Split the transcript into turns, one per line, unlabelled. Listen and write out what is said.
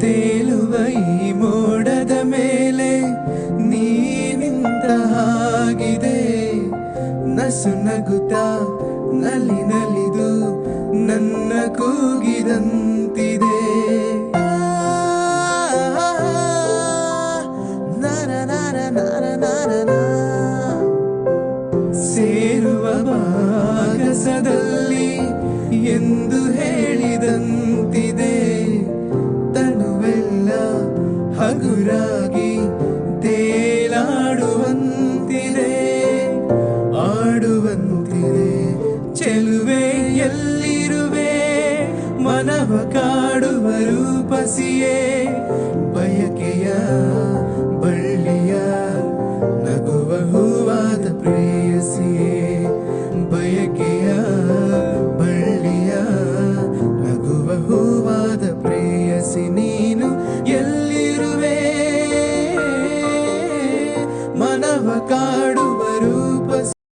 ತೇಲುವ ಮೋಡದ ಮೇಲೆ ನೀನಿಂದ ಹಾಗಿದೆ ನಸು ನಲಿನಲಿದು ನಲಿ ನಲಿದು ನನ್ನ ಕೂಗಿದಂತಿದೆ. ಸೇರುವ ಭಾಗಸದಲ್ಲಿ ಎಂದು ಹಗುರಾಗಿ ತೇಲಾಡುವಂತಿದೆ ಆಡುವಂತಿದೆ. ಚೆಲುವೆ ಎಲ್ಲಿರುವೆ ಮನವ ಕಾಡುವ ರೂಪಸಿಯೇ. காடுவ